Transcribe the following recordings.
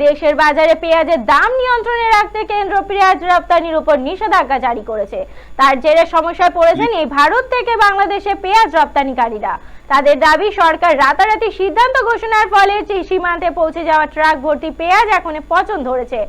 দেশের বাজারে পেঁয়াজের দাম নিয়ন্ত্রণে রাখতে কেন্দ্র পেঁয়াজ রপ্তানির উপর নিষেধাজ্ঞা জারি করেছে। তার জেরে সমস্যায় পড়েছেন এই ভারত থেকে বাংলাদেশে পেঁয়াজ রপ্তানিকারীরা। তাদের দাবি, সরকার রাতারাতি সিদ্ধান্ত ঘোষণার ফলে সীমান্তে পৌঁছে যাওয়া ট্রাক ভর্তি পেঁয়াজ এখন পচন ধরেছে।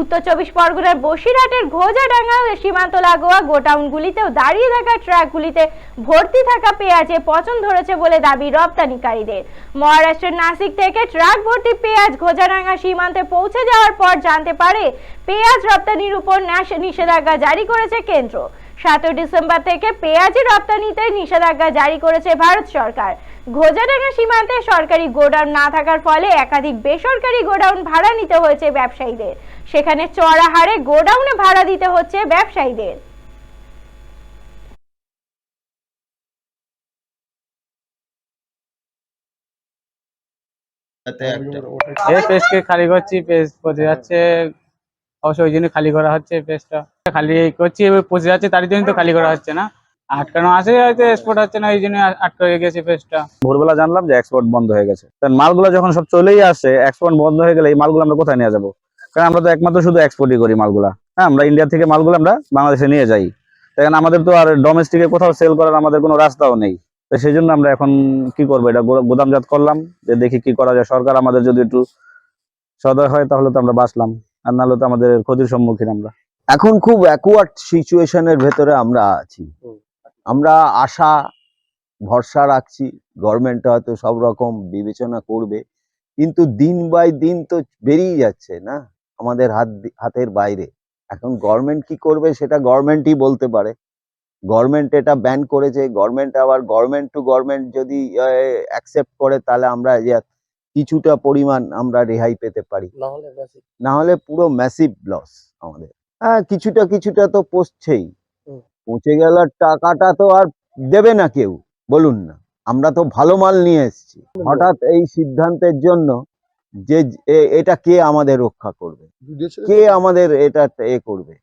উত্তর চব্বিশ পরগনার বসিরহাটের ঘোজাডাঙ্গা সীমান্ত লাগোয়া গোডাউনগুলিতেও দাঁড়িয়ে থাকা ট্রাকগুলিতে ভর্তি থাকা পেঁয়াজে পচন ধরেছে বলে দাবি রপ্তানিকারীদের। মহারাষ্ট্রের নাসিক থেকে ট্রাক ভর্তি পেঁয়াজ ঘোজাডাঙ্গা সীমান্তে পৌঁছে যাওয়ার পর জানতে পারে, পেঁয়াজ রপ্তানির উপর নিষেধাজ্ঞা জারি করেছে কেন্দ্র। সাতই ডিসেম্বর থেকে পেঁয়াজি রপ্তানিতে নিষেধাজ্ঞা জারি করেছে ভারত সরকার। ঘোজাডাঙ্গা সীমান্তে সরকারি গোডাউন না থাকার ফলে একাধিক বেসরকারি গোডাউন ভাড়া নিতে হয়েছে ব্যবসায়ীদের। সেখানে চড়া হারে গোডাউনে ভাড়া দিতে হচ্ছে ব্যবসায়ীদের। এই পেজকে খালি করছি পেজ পচে যাচ্ছে। অবশ্য ওই জন্য খালি করা হচ্ছে পেজটা খালি করছি এবার পচে যাচ্ছে তার জন্য তো খালি করা হচ্ছে না। আটকানো আছে হয়তো এক্সপোর্ট হচ্ছে না ওই জন্য আটকে হয়ে গেছে পেজটা ভোরবেলা জানলাম যে এক্সপোর্ট বন্ধ হয়ে গেছে। তা মালগুলো যখন সব চলেই আসে এক্সপোর্ট বন্ধ হয়ে গেলে এই মালগুলো আমরা কোথায় নিয়ে যাব? কারণ আমরা তো একমাত্র শুধু এক্সপোর্টই করি মালগুলা। হ্যাঁ আমরা ইন্ডিয়া থেকে মালগুলো আমরা বাংলাদেশে নিয়ে যাই। কারণ আমাদের তো আর ডোমেস্টিকে কোথাও সেল করার আমাদের কোনো রাস্তাও নেই। তো সেই জন্য আমরা এখন কি করব? এটা গোদামজাত করলাম যে দেখি কি করা যায়। সরকার আমাদের যদি একটু সদয় হয় তাহলে তো আমরা বাঁচলাম। আর নাহলে তো আমাদের ক্ষতির সম্মুখীন আমরা। এখন খুব অ্যাকুয়ার্ড সিচুয়েশনের ভেতরে আমরা আছি। আমরা আশা ভরসা রাখছি গভর্নমেন্ট হয়তো সব রকম বিবেচনা করবে কিন্তু দিন বাই দিন তো বেরিয়ে যাচ্ছে না আমাদের হাত হাতের বাইরে। এখন গভর্নমেন্ট কি করবে সেটা গভর্নমেন্টই বলতে পারে। গভর্নমেন্ট এটা ব্যান করেছে গভর্নমেন্ট আবার গভর্নমেন্ট টু গভর্নমেন্ট যদি অ্যাকসেপ্ট করে তাহলে আমরা কিছুটা পরিমাণ আমরা রেহাই পেতে পারি। না হলে পুরো ম্যাসিভ লস আমাদের। হ্যাঁ কিছুটা কিছুটা তো পৌঁছছেই পৌঁছে গেল টাকাটা তো আর দেবে না কেউ বলুন না। আমরা তো ভালো মাল নিয়ে এসছি। হঠাৎ এই সিদ্ধান্তের জন্য যে এটা কে আমাদের রক্ষা করবে? কে আমাদের এটা এ করবে?